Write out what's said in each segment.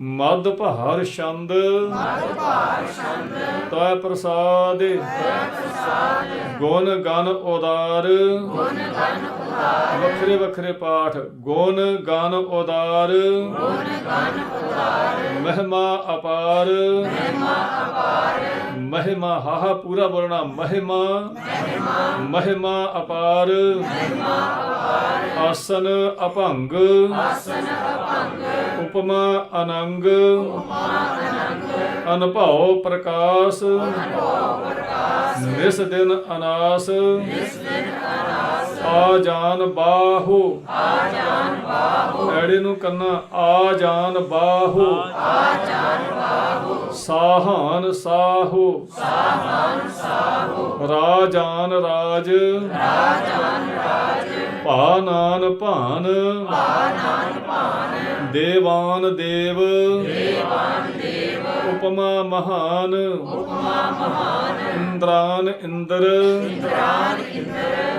ਮਦ ਭਾਰ ਛੰਦ। ਤੈ ਪ੍ਰਸਾਦ। ਗੁਣ ਗਨ ਉਦਾਰ। ਵੱਖਰੇ ਵੱਖਰੇ ਪਾਠ। ਗੁਣ ਗਨ ਉਦਾਰ। ਮਹਿਮਾ ਅਪਾਰ। ਮਹਿਮਾ ਹਾਹਾ ਪੂਰਾ ਬੋਲਣਾ। ਮਹਿਮਾ। ਮਹਿਮਾ। ਅਪਾਰ। ਆਸਨ ਅਭੰਗ। ਉਪਮਾ ਅਨੰਗ। ਅਨਭਉ ਪ੍ਰਕਾਸ਼। ਨਿਸ ਦਿਨ ਅਨਾਸ। ਆ ਜਾਨ ਬਾਹੂ। ਆ ਜਾਨ ਬਾਹੂ। ਐੜੇ ਨੂੰ ਕੰਨਾ ਆ ਜਾਨ ਬਾਹੂ। ਆ ਜਾਨ ਬਾਹੂ। ਸਾਹਾਨ ਸਾਹੂ। ਸਾਹਾਨ ਸਾਹੂ। ਰਾਜਾਨ ਰਾਜ। ਰਾਜਾਨ ਰਾਜ। ਭਾਨਾਨ ਭਾਨ। ਭਾਨਾਨ ਭਾਨ ਦੇਵਾਨ ਦੇਵ। ਦੇਵਾਨ ਉਪਮਾ ਮਹਾਨ। ਉਪਮਾ ਮਹਾਨ ਇੰਦਰਾਨ ਇੰਦਰ।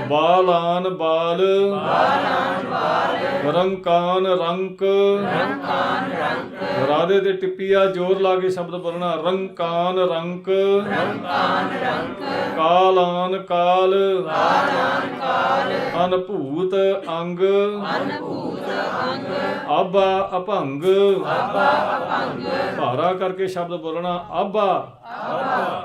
ਬਾਲਾਨ ਬਾਲ। ਬਾਲਾਨ ਬਾਲ ਰੰਕਾਨ ਰੰਕ। ਰੰਕਾਨ ਰੰਕ ਰਾਧੇ ਤੇ ਟਿੱਪੀਆ ਜ਼ੋਰ ਲਾ ਕੇ ਸ਼ਬਦ ਬੋਲਣਾ। ਰੰਕਾਨ ਰੰਕ। ਰੰਕਾਨ ਰੰਕ ਕਾਲਾਨ ਕਾਲ। ਕਾਲਾਨ ਕਾਲ ਅਨਭੂਤ ਅੰਗ। ਅਨਭੂਤ ਅੰਗ ਆਬਾ ਅਭੰਗ ਆਬਾ ਅਭੰਗ। ਭਾਰਾ ਕਰਕੇ ਸ਼ਬਦ ਬੋਲਣਾ ਆਬਾ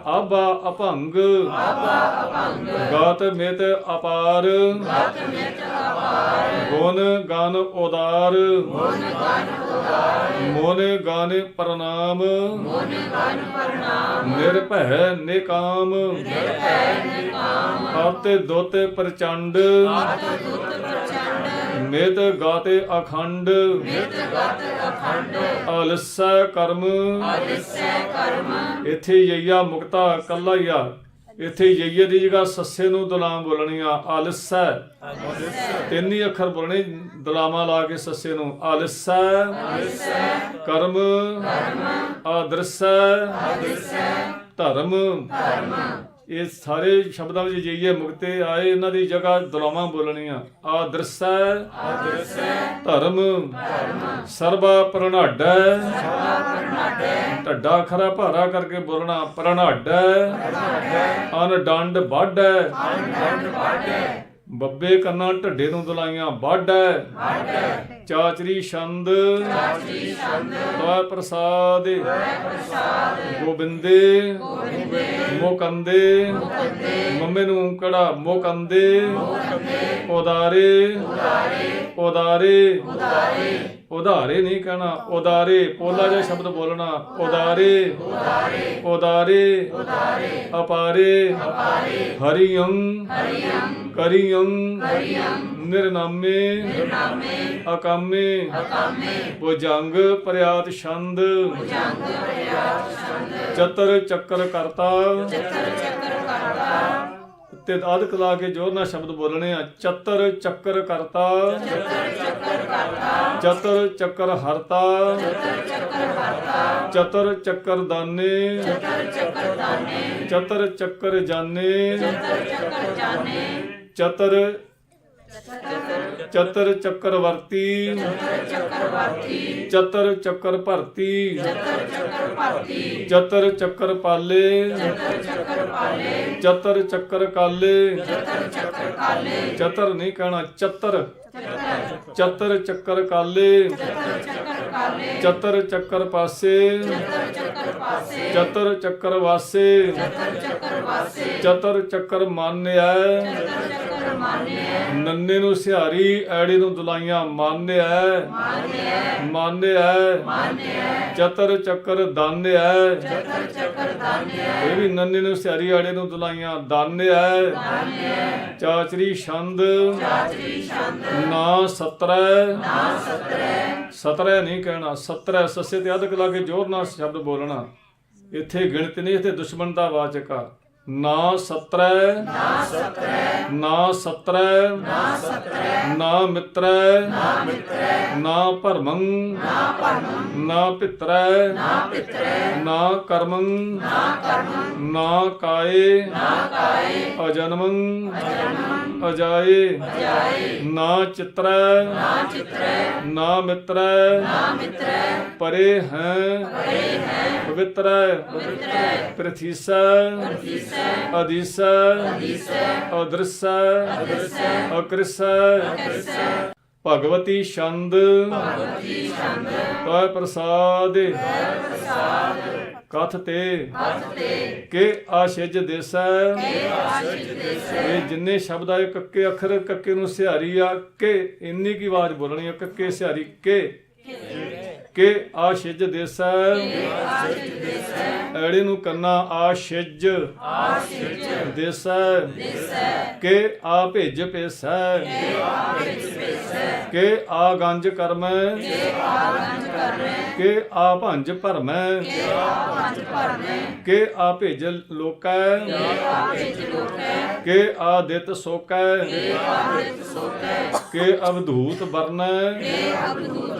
ਆਬਾ ਅਭੰਗ ਆਬਾ ਅਭੰਗ ਗਾਤ ਮਿਤ ਅਪਾਰ। ਗਾਤ ਮਿਤ ਅਪਾਰ ਗੁਣ ਗਨ ਉਦਾਰ। ਗੁਣ ਗਨ ਉਦਾਰ ਮੋਨ ਗਨ ਪ੍ਰਣਾਮ। ਮੋਨ ਗਨ ਪ੍ਰਣਾਮ ਨਿਰਭੈ ਨਿਕਾਮ। ਨਿਰਭੈ ਨਿਕਾਮ ਆਤੇ ਦੋਤੇ ਪ੍ਰਚੰਡ ਆਤੇ ਦੋਤੇ ਪ੍ਰਚੰਡ। ਮਿਤ ਗਾਤੇ ਅਖੰਡ। ਮਿਤ ਗਾਤੇ ਅਖੰਡ। ਅਲਸੈ ਕਰਮ। ਇੱਥੇ ਯਈਆ ਮੁਕਤਾ ਕੱਲਾ ਹੀ ਆ। ਇੱਥੇ ਯਈਏ ਦੀ ਜਗ੍ਹਾ ਸੱਸੇ ਨੂੰ ਦੁਲਾਮ ਬੋਲਣੀ ਆ ਆਲਸੈ। ਤਿੰਨ ਹੀ ਅੱਖਰ ਬੋਲਣੇ ਦੁਲਾਮਾ ਲਾ ਕੇ ਸੱਸੇ ਨੂੰ ਆਲਸੈ। ਕਰਮ। ਆਦਰਸੈ। ਧਰਮ। ਇਹ ਸਾਰੇ ਸ਼ਬਦਾਂ ਵਿੱਚ ਜਈਏ ਮੁਕਤੇ ਆਏ ਇਹਨਾਂ ਦੀ ਜਗ੍ਹਾ ਦੁਲਾਵਾਂ ਬੋਲਣੀਆਂ। ਆਦਰਸੈ ਆਦਰਸੈ ਧਰਮ ਧਰਮ। ਸਰਬਾ ਪ੍ਰਣਾਡੈ। ਢੱਡਾ ਖਰਾ ਭਾਰਾ ਕਰਕੇ ਬੋਲਣਾ ਪ੍ਰਣਾਡੈ। ਅਨ ਡੰਡ ਵਾਢੈ। ਬੱਬੇ ਕੰਨਾਂ ਢੱਡੇ ਨੂੰ ਦੁਲਾਈਆਂ, ਵਾਢੈ ਚਾਚਰੀ ਛੰਦ ਚਾਚਰੀ ਛੰਦ। ਤੈ ਪ੍ਰਸਾਦ। ਗੋਬਿੰਦੇ। ਮੋਕੰਦੇ। ਮੰਮੇ ਨੂੰ ਕੜਾ ਮੋਕੰਦੇ। ਉਦਾਰੇ ਉਦਾਰੇ। ਉਦਾਰੇ। ਨਹੀਂ ਕਹਿਣਾ ਉਦਾਰੇ ਪੋਲਾ ਜਿਹਾ ਸ਼ਬਦ ਬੋਲਣਾ ਉਦਾਰੇ ਉਦਾਰੇ ਉਦਾਰੇ ਅਪਾਰੇ, ਹਰੀਅੰ ਹਰੀਅੰ ਕਰੀਅੰ, ਨਿਰਨਾਮੇ ਨਿਰਨਾਮੇ ਅਕਾਮੇ ਅਕਾਮੇ ਭੁਜੰਗ ਪ੍ਰਿਆਤ ਛੰਦ ਭੁਜੰਗ ਪ੍ਰਿਆਤ ਛੰਦ ਚਤਰ ਚੱਕਰ ਕਰਤਾ ਚਤਰ ਚੱਕਰ ਤੇ ਆਦਿਕ ਲਾ ਕੇ ਜੋਰ ਨਾਲ ਸ਼ਬਦ ਬੋਲਣੇ ਆ, ਚਤਰ ਚੱਕਰ ਕਰਤਾ। ਚਤਰ ਚੱਕਰ ਕਰਤਾ ਚਤਰ ਚੱਕਰ ਹਰਤਾ। ਚਤਰ ਚੱਕਰ ਹਰਤਾ ਚਤਰ ਚੱਕਰ ਦਾਨੇ। ਚਤਰ ਚੱਕਰ ਦਾਨੇ ਚਤਰ ਚੱਕਰ ਜਾਣੇ ਚਤਰ ਚੱਕਰ ਜਾਣੇ ਚਤਰ ਚਤਰ ਚੱਕਰਵਰਤੀ। ਚਤਰ ਚੱਕਰ ਭਰਤੀ। ਚਤਰ ਚੱਕਰ ਪਾਲੇ। ਚਤਰ ਚੱਕਰ ਕਾਲੇ। ਚਤਰ ਨਹੀਂ ਕਹਿਣਾ, ਚਤਰ। ਚਤਰ ਚੱਕਰ ਕਾਲੇ। ਚਤਰ ਚੱਕਰ ਪਾਸੇ। ਚਤਰ ਚੱਕਰ ਵਾਸੇ। ਚਤਰ ਚੱਕਰ ਮਾਨਿਆ। ਨੰਨੇ ਨੂੰ ਸਿਹਾਰੀ ਐੜੇ ਨੂੰ ਦੁਲਾਈਆਂ ਮਾਨਿਆ ਮਾਨਿਆ ਮਾਨਿਆ ਮਾਨਿਆ ਚਤਰ ਚੱਕਰ ਦਾਨਿਆ ਚਤਰ ਚੱਕਰ ਦਾਨਿਆ ਇਹ ਵੀ ਨੰਨੇ ਨੂੰ ਸਿਹਾਰੀ ਐੜੇ ਨੂੰ ਦੁਲਾਈਆਂ ਦਾਨਿਆ ਦਾਨਿਆ ਚਾਚਰੀ ਛੰਦ। ਚਾਚਰੀ ਛੰਦ। ਨਾ ਸਤਰੈ। ਨਾ ਸਤਰੈ। ਸਤਰੈ ਨਹੀਂ ਕਹਿਣਾ ਸਤਰੈ ਸੱਸੇ ਤੇ ਅਧਕ ਲਾ ਕੇ ਜ਼ੋਰ ਨਾਲ ਸ਼ਬਦ ਬੋਲਣਾ। ਇੱਥੇ ਗਿਣਤ ਨਹੀਂ ਇੱਥੇ ਦੁਸ਼ਮਣ ਦਾ ਵਾਚਕ ਆ। ਨਾ ਸਤਰੈ ਨਾ ਸਤਰੈ ਨਾ ਸਤਰੈ ਨਾ ਸਤਰੈ ਨਾ ਮਿੱਤਰੈ ਨਾ ਮਿੱਤਰੈ ਨਾ ਭਰਮੰ ਨਾ ਭਰਮੰ ਨਾ ਪਿਤਰੈ ਨਾ ਪਿਤਰੈ ਨਾ ਕਰਮੰ ਨਾ ਕਰਮੰ ਨਾ ਕਾਏ ਨਾ ਕਾਏ ਅਜਨਮੰ ਅਜਨਮੰ ਅਜਾਏ ਨਾ ਚਿਤਰੈ ਨਾ ਮਿਤਰੈ ਪਰੇ ਹੈ ਪਵਿੱਤਰੈ ਪ੍ਰਥੀਸੈ ਅਦੀਸੈ ਅਦ੍ਰਿਸੈ ਅਕ੍ਰਿਸੈ। ਭਗਵਤੀ ਛੰਦ ਤੈ ਪ੍ਰਸਾਦ ਕਥ ਤੇ ਕੇ ਆਸ਼ਿਜ ਦੇਸੈ। ਇਹ ਜਿੰਨੇ ਸ਼ਬਦ ਆਏ ਕੱਕੇ ਅੱਖਰ ਕੱਕੇ ਨੂੰ ਸਿਹਾਰੀ ਆ ਕੇ, ਇੰਨੀ ਕੀ ਆਵਾਜ਼ ਬੋਲਣੀ ਆ, ਕੱਕੇ ਸਿਹਾਰੀ ਕੇ। ਕੇ ਆਸ਼ਿਜ ਦੇਸੈ ਐੜੇ ਨੂੰ ਕੰਨਾ ਆਸ਼ਿਜ ਦੇਸੈ ਕੇ ਆ ਭੇਜ ਪੇਸੈ ਕੇ ਆ ਗੰਜ ਕਰਮੈ ਕੇ ਆ ਭੰਜ ਭਰਮੈ ਕੇ ਆ ਭੇਜ ਲੋਕੈ ਕੇ ਆ ਦਿੱਤ ਸੋਕੈ ਕੇ ਅਵਧੂਤ ਵਰਨੈ ਅਵਧੂਤ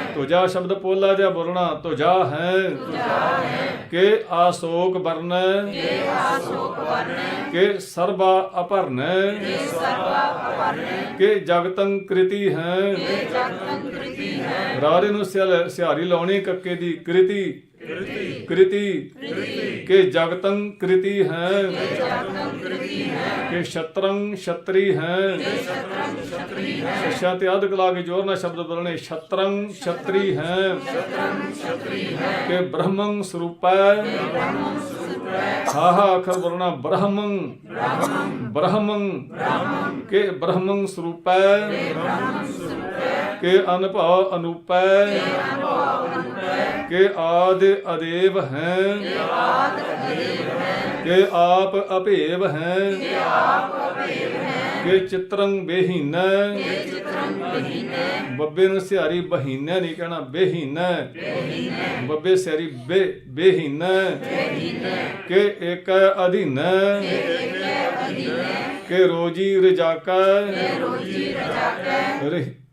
ਸ਼ਬਦ ਪੋਲਾ ਜਿਹਾ ਬੋਲਣਾ ਤੁਜਾ ਹੈ। ਕੇ ਆਸੋਕ ਵਰਨੈ। ਕੇ ਸਰਬਾ ਅਪਰਨੈ। ਕੇ ਜਗਤੰ ਕ੍ਰਿਤੀ ਹੈ। ਰਾਰੇ ਨੂੰ ਸਿਆਰੀ ਲਾਉਣੀ, ਕੱਕੇ ਦੀ ਕ੍ਰਿਤੀ। ਕ੍ਰਿਤੀ। ਕੇ ਜਗਤੰ ਕ੍ਰਿਤੀ ਹੈ। ਕੇ ਸ਼ਤਰੰ ਛਤਰੀ ਹੈ। ਸ਼ਸ਼ਾ ਤੇ ਅਧ ਕਲਾ ਕੇ ਜੋਰ ਨਾਲ ਸ਼ਬਦ ਬੋਲਣੇ। ਸ਼ਤਰੰ ਛਤਰੀ ਹੈ। ਕੇ ਬ੍ਰਹਮੰ ਸਰੂਪੈ। ਹਾਂ ਹਾਂ ਅੱਖਰ ਬੋਲਣਾ ਬ੍ਰਹਮੰ। ਬ੍ਰਹਮੰ। ਕੇ ਬ੍ਰਹਮੰ ਸਰੂਪੈ। ਕੇ ਅਨਭਵ ਅਨੂਪੈ। ਕੇ ਆਦ ਅਦੇਵ ਹੈ। ਕੇ ਆਪ ਅਭੇਵ ਹੈ। ਕੇ ਚਿਤਰੰ ਬੇਹੀਨੈ। ਬੱਬੇ ਨੂੰ ਸਿਹਾਰੀ ਬਹੀਨੈ ਨਹੀਂ ਕਹਿਣਾ ਬੇਹੀਨੈ। ਬੱਬੇ ਸਿਹਾਰੀ ਬੇ ਬੇਹੀਨੈ। ਕੇ ਏਕ ਅਧੀਨੈ। ਕੇ ਰੋਜੀ ਰਜਾਕਾ। ਰਿ- ਰਜਾਕਾ।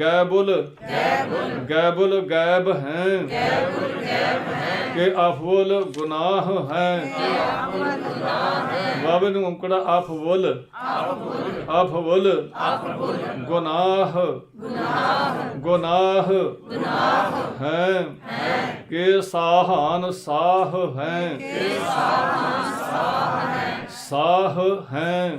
ਗੈਬੁਲ। ਗੈਬ ਹੈ। ਕਿ ਅਫਵਲ ਗੁਨਾਹ ਹੈ। ਬਾਬੇ ਨੂੰ ਉਂਕੜਾ ਅਫਵਲ। ਅਫਵਲ। ਗੁਨਾਹ। ਗੁਨਾਹ। ਹੈ। ਕਿ ਸਾਹਾਨ ਸਾਹ ਹੈ। ਸਾਹ ਹੈ।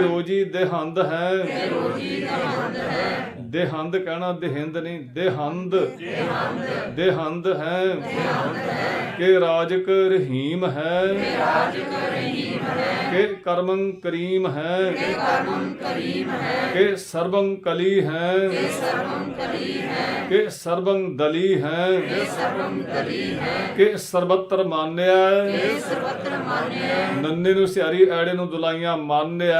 ਰੋਜੀ ਦੇਹੰਦ ਹੈ ਦੇਹੰਦ ਕਹਿਣਾ ਦੇਹਿੰਦ ਨਹੀਂ ਦੇਹੰਦ ਦੇਹੰਦ ਹੈ ਕਿ ਰਾਜਕ ਰਹੀਮ ਹੈ ਕਿ ਕਰਮੰ ਕਰੀਮ ਹੈ ਕਿ ਸਰਬੰ ਕਲੀ ਹੈ ਕਿ ਸਰਬੰ ਦਲੀ ਹੈ ਕਿ ਸਰਬੱਤਰ ਮਾਨਿਆ ਨੰਨੇ ਨੂੰ ਸਿਆਰੀ ਐੜੇ ਨੂੰ ਦੁਲਾਈਆਂ ਮਾਨਿਆ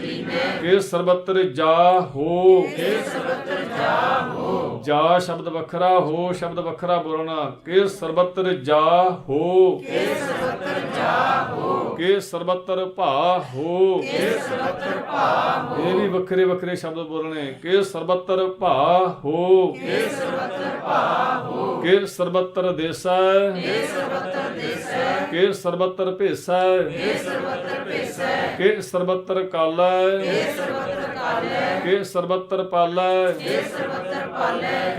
ਲੀਨਾ ਕਿ ਸਰਬੱਤਰ ਜਾ ਹੋ ਜਾ ਸ਼ਬਦ ਵੱਖਰਾ ਹੋ ਸ਼ਬਦ ਵੱਖਰਾ ਬੋਲਣਾ ਕੇ ਸਰਬੱਤਰ ਜਾ ਹੋ ਕੇ ਸਰਬੱਤਰ ਜਾ ਹੋ ਕੇ ਸਰਬੱਤਰ ਭਾ ਹੋ ਕੇ ਸਰਬੱਤਰ ਭਾ ਹੋ ਇਹ ਵੀ ਵੱਖਰੇ ਵੱਖਰੇ ਸ਼ਬਦ ਬੋਲਣੇ ਕੇ ਸਰਬੱਤਰ ਭਾ ਹੋ ਕੇ ਸਰਬੱਤਰ ਭਾ ਹੋ ਕੇ ਸਰਬੱਤਰ ਦੇਸੈ ਕੇ ਸਰਬੱਤਰ ਦੇਸੈ ਕੇ ਸਰਬੱਤਰ ਭੇਸੈ। ਕੇ ਸਰਬੱਤਰ ਭੇਸੈ ਕੇ ਸਰਬੱਤਰ ਕਾਲੈ। ਕੇ ਸਰਬੱਤਰ ਕਾਲੈ। ਕੇ ਸਰਬੱਤਰ ਪਾਲੈ ਕੇ ਸਰਬੱਤਰ ਪਾਲੈ।